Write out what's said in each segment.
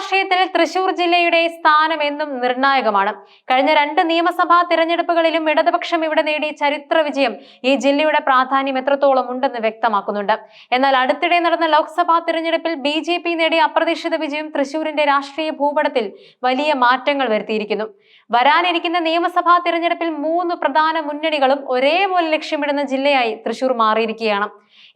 രാഷ്ട്രീയത്തിൽ തൃശൂർ ജില്ലയുടെ സ്ഥാനം എന്നും നിർണായകമാണ്. കഴിഞ്ഞ രണ്ട് നിയമസഭാ തിരഞ്ഞെടുപ്പുകളിലും ഇടതുപക്ഷം ഇവിടെ നേടിയ ചരിത്ര വിജയം ഈ ജില്ലയുടെ പ്രാധാന്യം എത്രത്തോളം ഉണ്ടെന്ന് വ്യക്തമാക്കുന്നുണ്ട്. എന്നാൽ അടുത്തിടെ നടന്ന ലോക്സഭാ തിരഞ്ഞെടുപ്പിൽ ബി ജെ പി നേടിയ അപ്രതീക്ഷിത വിജയം തൃശൂരിന്റെ രാഷ്ട്രീയ ഭൂപടത്തിൽ വലിയ മാറ്റങ്ങൾ വരുത്തിയിരിക്കുന്നു. വരാനിരിക്കുന്ന നിയമസഭാ തിരഞ്ഞെടുപ്പിൽ മൂന്ന് പ്രധാന മുന്നണികളും ഒരേപോലെ ലക്ഷ്യമിടുന്ന ജില്ലയായി തൃശൂർ മാറിയിരിക്കുകയാണ്.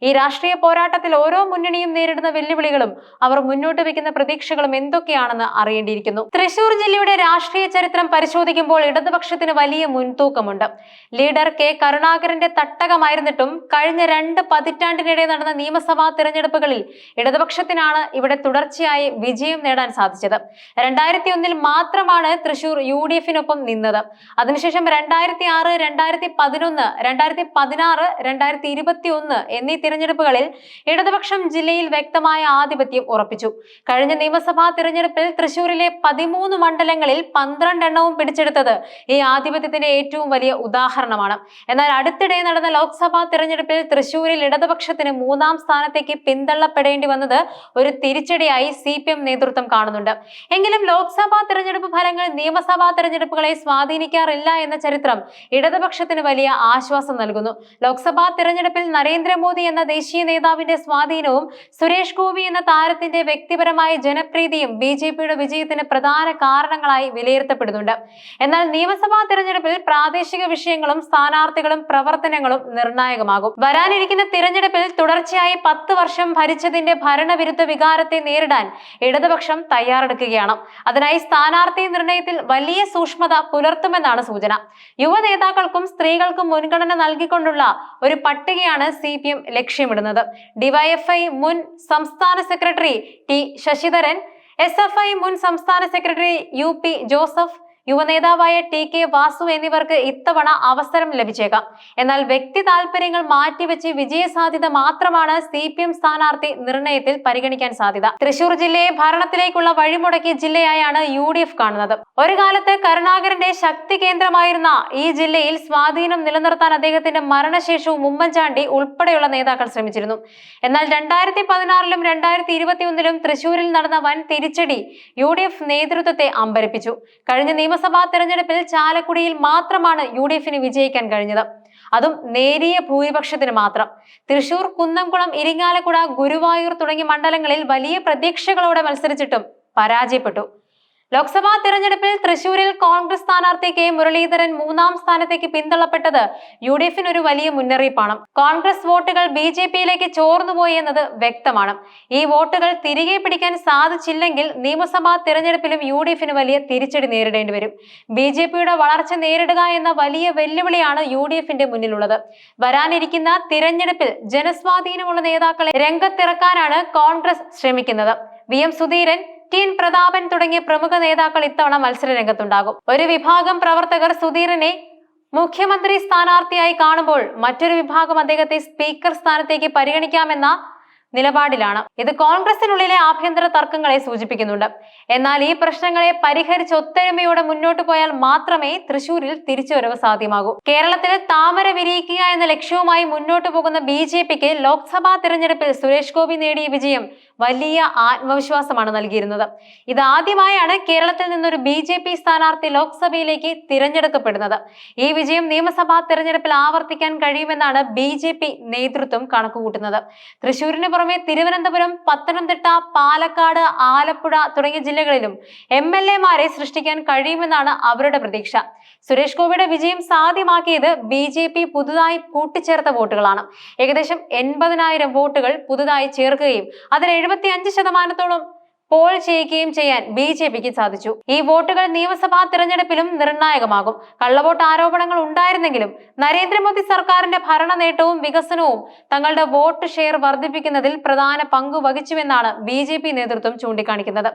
ഈ രാഷ്ട്രീയ പോരാട്ടത്തിൽ ഓരോ മുന്നണിയും നേരിടുന്ന വെല്ലുവിളികളും അവർ മുന്നോട്ട് വെക്കുന്ന പ്രതീക്ഷകളും എന്തൊക്കെയാണെന്ന് അറിയേണ്ടിയിരിക്കുന്നു. തൃശൂർ ജില്ലയുടെ രാഷ്ട്രീയ ചരിത്രം പരിശോധിക്കുമ്പോൾ ഇടതുപക്ഷത്തിന് വലിയ മുൻതൂക്കമുണ്ട്. ലീഡർ കെ കരുണാകരന്റെ തട്ടകമായിരുന്നിട്ടും കഴിഞ്ഞ രണ്ട് പതിറ്റാണ്ടിനിടെ നടന്ന നിയമസഭാ തിരഞ്ഞെടുപ്പുകളിൽ ഇടതുപക്ഷത്തിനാണ് ഇവിടെ തുടർച്ചയായി വിജയം നേടാൻ സാധിച്ചത്. രണ്ടായിരത്തി ഒന്നിൽ മാത്രമാണ് തൃശൂർ യു ഡി എഫിനൊപ്പം നിന്നത്. അതിനുശേഷം രണ്ടായിരത്തി ആറ് രണ്ടായിരത്തി പതിനൊന്ന് രണ്ടായിരത്തി പതിനാറ് രണ്ടായിരത്തി ഇരുപത്തി ഒന്ന് എന്നീ തിരഞ്ഞെടുപ്പുകളിൽ ഇടതുപക്ഷം ജില്ലയിൽ വ്യക്തമായ ആധിപത്യം ഉറപ്പിച്ചു. കഴിഞ്ഞ നിയമസഭാ തിരഞ്ഞെടുപ്പിൽ തൃശൂരിലെ പതിമൂന്ന് മണ്ഡലങ്ങളിൽ പന്ത്രണ്ട് എണ്ണവും പിടിച്ചെടുത്തത് ഈ ആധിപത്യത്തിന്റെ ഏറ്റവും വലിയ ഉദാഹരണമാണ്. എന്നാൽ അടുത്തിടെ നടന്ന ലോക്സഭാ തിരഞ്ഞെടുപ്പിൽ തൃശൂരിൽ ഇടതുപക്ഷത്തിന് മൂന്നാം സ്ഥാനത്തേക്ക് പിന്തള്ളപ്പെടേണ്ടി വന്നത് ഒരു തിരിച്ചടിയായി സി പി എം നേതൃത്വം കാണുന്നുണ്ട്. എങ്കിലും ലോക്സഭാ തിരഞ്ഞെടുപ്പ് ഫലങ്ങൾ നിയമസഭാ തിരഞ്ഞെടുപ്പുകളെ സ്വാധീനിക്കാറില്ല എന്ന ചരിത്രം ഇടതുപക്ഷത്തിന് വലിയ ആശ്വാസം നൽകുന്നു. ലോക്സഭാ തിരഞ്ഞെടുപ്പിൽ നരേന്ദ്രമോദി എന്ന ദേശീയ നേതാവിന്റെ സ്വാധീനവും സുരേഷ് ഗോപി എന്ന താരത്തിന്റെ വ്യക്തിപരമായ ജനപ്രീതിയും ബി ജെ പിയുടെ വിജയത്തിന് പ്രധാന കാരണങ്ങളായി വിലയിരുത്തപ്പെടുന്നുണ്ട്. എന്നാൽ നിയമസഭാ തിരഞ്ഞെടുപ്പിൽ പ്രാദേശിക വിഷയങ്ങളും സ്ഥാനാർത്ഥികളും പ്രവർത്തനങ്ങളും നിർണായകമാകും. വരാനിരിക്കുന്ന തിരഞ്ഞെടുപ്പിൽ തുടർച്ചയായി പത്ത് വർഷം ഭരിച്ചതിന്റെ ഭരണവിരുദ്ധ വികാരത്തെ നേരിടാൻ ഇടതുപക്ഷം തയ്യാറെടുക്കുകയാണ്. അതിനായി സ്ഥാനാർത്ഥി നിർണയത്തിൽ വലിയ സൂക്ഷ്മത പുലർത്തുമെന്നാണ് സൂചന. യുവ നേതാക്കൾക്കും സ്ത്രീകൾക്കും മുൻഗണന നൽകിക്കൊണ്ടുള്ള ഒരു പട്ടികയാണ് സി പി എം ലക്ഷ്യമിടുന്നത്. ഡിവൈഎഫ്ഐ മുൻ സംസ്ഥാന secretary T Sasidharan S F I മുൻ സംസ്ഥാന സെക്രട്ടറി യു പി ജോസഫ് യുവനേതാവായ ടി കെ വാസു എന്നിവർക്ക് ഇത്തവണ അവസരം ലഭിച്ചേക്കാം. എന്നാൽ വ്യക്തി താല്പര്യങ്ങൾ മാറ്റിവെച്ച് വിജയസാധ്യത മാത്രമാണ് സി പി എം സ്ഥാനാർത്ഥി നിർണയത്തിൽ പരിഗണിക്കാൻ സാധ്യത. തൃശൂർ ജില്ലയെ ഭരണത്തിലേക്കുള്ള വഴിമുടക്കിയ ജില്ലയായാണ് യു ഡി എഫ് കാണുന്നത്. ഒരു കാലത്ത് കരുണാകരന്റെ ശക്തി കേന്ദ്രമായിരുന്ന ഈ ജില്ലയിൽ സ്വാധീനം നിലനിർത്താൻ അദ്ദേഹത്തിന്റെ മരണശേഷവും ഉമ്മൻചാണ്ടി ഉൾപ്പെടെയുള്ള നേതാക്കൾ ശ്രമിച്ചിരുന്നു. എന്നാൽ രണ്ടായിരത്തി പതിനാറിലും രണ്ടായിരത്തി ഇരുപത്തിയൊന്നിലും തൃശൂരിൽ നടന്ന വൻ തിരിച്ചടി യു ഡി എഫ് നേതൃത്വത്തെ അമ്പരപ്പിച്ചു. കഴിഞ്ഞ നിയമസഭാ തെരഞ്ഞെടുപ്പിൽ ചാലക്കുടിയിൽ മാത്രമാണ് യു ഡി എഫിന് വിജയിക്കാൻ കഴിഞ്ഞത്. അതും നേരിയ ഭൂരിപക്ഷത്തിന് മാത്രം. തൃശൂർ കുന്നംകുളം ഇരിങ്ങാലക്കുട ഗുരുവായൂർ തുടങ്ങിയ മണ്ഡലങ്ങളിൽ വലിയ പ്രതീക്ഷകളോടെ മത്സരിച്ചിട്ടും പരാജയപ്പെട്ടു. ലോക്സഭാ തെരഞ്ഞെടുപ്പിൽ തൃശൂരിൽ കോൺഗ്രസ് സ്ഥാനാർത്ഥി കെ മുരളീധരൻ മൂന്നാം സ്ഥാനത്തേക്ക് പിന്തള്ളപ്പെട്ടത് യു ഡി എഫിന് ഒരു വലിയ മുന്നറിയിപ്പാണ്. കോൺഗ്രസ് വോട്ടുകൾ ബി ജെ പിയിലേക്ക് ചോർന്നുപോയി എന്നത് വ്യക്തമാണ്. ഈ വോട്ടുകൾ തിരികെ പിടിക്കാൻ സാധിച്ചില്ലെങ്കിൽ നിയമസഭാ തെരഞ്ഞെടുപ്പിലും യു ഡി എഫിന് വലിയ തിരിച്ചടി നേരിടേണ്ടി വരും. ബി ജെ പിയുടെ വളർച്ച നേരിടുക എന്ന വലിയ വെല്ലുവിളിയാണ് യു ഡി എഫിന്റെ മുന്നിലുള്ളത്. വരാനിരിക്കുന്ന തിരഞ്ഞെടുപ്പിൽ ജനസ്വാധീനമുള്ള നേതാക്കളെ രംഗത്തിറക്കാനാണ് കോൺഗ്രസ് ശ്രമിക്കുന്നത്. V M Sudheeran T N Prathapan തുടങ്ങിയ പ്രമുഖ നേതാക്കൾ ഇത്തവണ മത്സര രംഗത്തുണ്ടാകും ഒരു വിഭാഗം പ്രവർത്തകർ സുധീരനെ മുഖ്യമന്ത്രി സ്ഥാനാർത്ഥിയായി കാണുമ്പോൾ മറ്റൊരു വിഭാഗം അദ്ദേഹത്തെ സ്പീക്കർ സ്ഥാനത്തേക്ക് പരിഗണിക്കാമെന്ന നിലപാടിലാണ്. ഇത് കോൺഗ്രസിനുള്ളിലെ ആഭ്യന്തര തർക്കങ്ങളെ സൂചിപ്പിക്കുന്നുണ്ട്. എന്നാൽ ഈ പ്രശ്നങ്ങളെ പരിഹരിച്ച് ഒത്തൊരുമയോടെ മുന്നോട്ട് പോയാൽ മാത്രമേ തൃശൂരിൽ തിരിച്ചുവരവ് സാധ്യമാകൂ. കേരളത്തിൽ താമര വിരിയിക്കുക എന്ന ലക്ഷ്യവുമായി മുന്നോട്ട് പോകുന്ന ബി ജെ പിക്ക് ലോക്സഭാ തിരഞ്ഞെടുപ്പിൽ സുരേഷ് ഗോപി നേടിയ വിജയം വലിയ ആത്മവിശ്വാസമാണ് നൽകിയിരുന്നത്. ഇതാദ്യമായാണ് കേരളത്തിൽ നിന്നൊരു ബി ജെ പി സ്ഥാനാർത്ഥി ലോക്സഭയിലേക്ക് തിരഞ്ഞെടുക്കപ്പെടുന്നത്. ഈ വിജയം നിയമസഭാ തിരഞ്ഞെടുപ്പിൽ ആവർത്തിക്കാൻ കഴിയുമെന്നാണ് ബി ജെ പി നേതൃത്വം കണക്കുകൂട്ടുന്നത്. തൃശൂരിന് പുറമെ തിരുവനന്തപുരം പത്തനംതിട്ട പാലക്കാട് ആലപ്പുഴ തുടങ്ങിയ ജില്ലകളിലും എം എൽ എമാരെ സൃഷ്ടിക്കാൻ കഴിയുമെന്നാണ് അവരുടെ പ്രതീക്ഷ. സുരേഷ് ഗോപിയുടെ വിജയം സാധ്യമാക്കിയത് ബി ജെ പി പുതുതായി കൂട്ടിച്ചേർത്ത വോട്ടുകളാണ്. ഏകദേശം എൺപതിനായിരം വോട്ടുകൾ പുതുതായി ചേർക്കുകയും അതിൽ എഴുപത്തി അഞ്ച് ശതമാനത്തോളം പോൾ ചെയ്യുകയും ചെയ്യാൻ ബി ജെ പിക്ക് സാധിച്ചു. ഈ വോട്ടുകൾ നിയമസഭാ തിരഞ്ഞെടുപ്പിലും നിർണായകമാകും. കള്ളവോട്ട് ആരോപണങ്ങൾ ഉണ്ടായിരുന്നെങ്കിലും നരേന്ദ്രമോദി സർക്കാരിന്റെ ഭരണ നേട്ടവും വികസനവും തങ്ങളുടെ വോട്ട് ഷെയർ വർദ്ധിപ്പിക്കുന്നതിൽ പ്രധാന പങ്ക് വഹിച്ചുവെന്നാണ് ബി ജെ പി നേതൃത്വം ചൂണ്ടിക്കാണിക്കുന്നത്.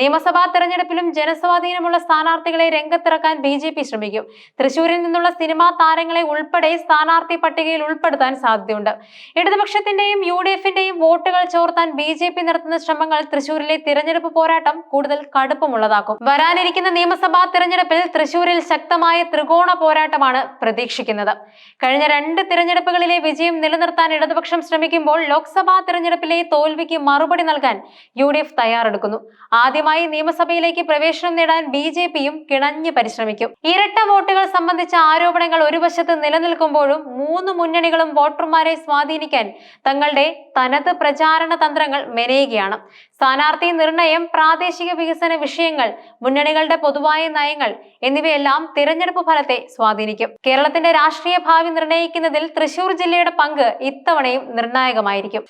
നിയമസഭാ തിരഞ്ഞെടുപ്പിലും ജനസ്വാധീനമുള്ള സ്ഥാനാർത്ഥികളെ രംഗത്തിറക്കാൻ ബി ജെ പി ശ്രമിക്കും. തൃശൂരിൽ നിന്നുള്ള സിനിമാ താരങ്ങളെ ഉൾപ്പെടെ സ്ഥാനാർത്ഥി പട്ടികയിൽ ഉൾപ്പെടുത്താൻ സാധ്യതയുണ്ട്. ഇടതുപക്ഷത്തിന്റെയും യു ഡി എഫിന്റെയും വോട്ടുകൾ ചോർത്താൻ ബി ജെ പി നടത്തുന്ന ശ്രമങ്ങൾ തൃശൂരിലെ തിരഞ്ഞെടുപ്പ് പോരാട്ടം കൂടുതൽ കടുപ്പമുള്ളതാക്കും. വരാനിരിക്കുന്ന നിയമസഭാ തിരഞ്ഞെടുപ്പിൽ തൃശൂരിൽ ശക്തമായ ത്രികോണ പോരാട്ടമാണ് പ്രതീക്ഷിക്കുന്നത്. കഴിഞ്ഞ രണ്ട് തിരഞ്ഞെടുപ്പുകളിലെ വിജയം നിലനിർത്താൻ ഇടതുപക്ഷം ശ്രമിക്കുമ്പോൾ ലോക്സഭാ തിരഞ്ഞെടുപ്പിലെ തോൽവിക്ക് മറുപടി നൽകാൻ യു ഡി എഫ് തയ്യാറെടുക്കുന്നു. ആദ്യമായി നിയമസഭയിലേക്ക് പ്രവേശനം നേടാൻ ബി ജെ പിയും കിണഞ്ഞ് പരിശ്രമിക്കും. ഇരട്ട വോട്ടുകൾ സംബന്ധിച്ച ആരോപണങ്ങൾ ഒരു വശത്ത് നിലനിൽക്കുമ്പോഴും മൂന്ന് മുന്നണികളും വോട്ടർമാരെ സ്വാധീനിക്കാൻ തങ്ങളുടെ തനത് പ്രചാരണ തന്ത്രങ്ങൾ മെനയുകയാണ്. സ്ഥാനാർത്ഥി നിർണയം പ്രാദേശിക വികസന വിഷയങ്ങൾ മുന്നണികളുടെ പൊതുവായ നയങ്ങൾ എന്നിവയെല്ലാം തിരഞ്ഞെടുപ്പ് ഫലത്തെ സ്വാധീനിക്കും. കേരളത്തിന്റെ രാഷ്ട്രീയ ഭാവി നിർണയിക്കുന്നതിൽ തൃശൂർ ജില്ലയുടെ പങ്ക് ഇത്തവണയും നിർണായകമായിരിക്കും.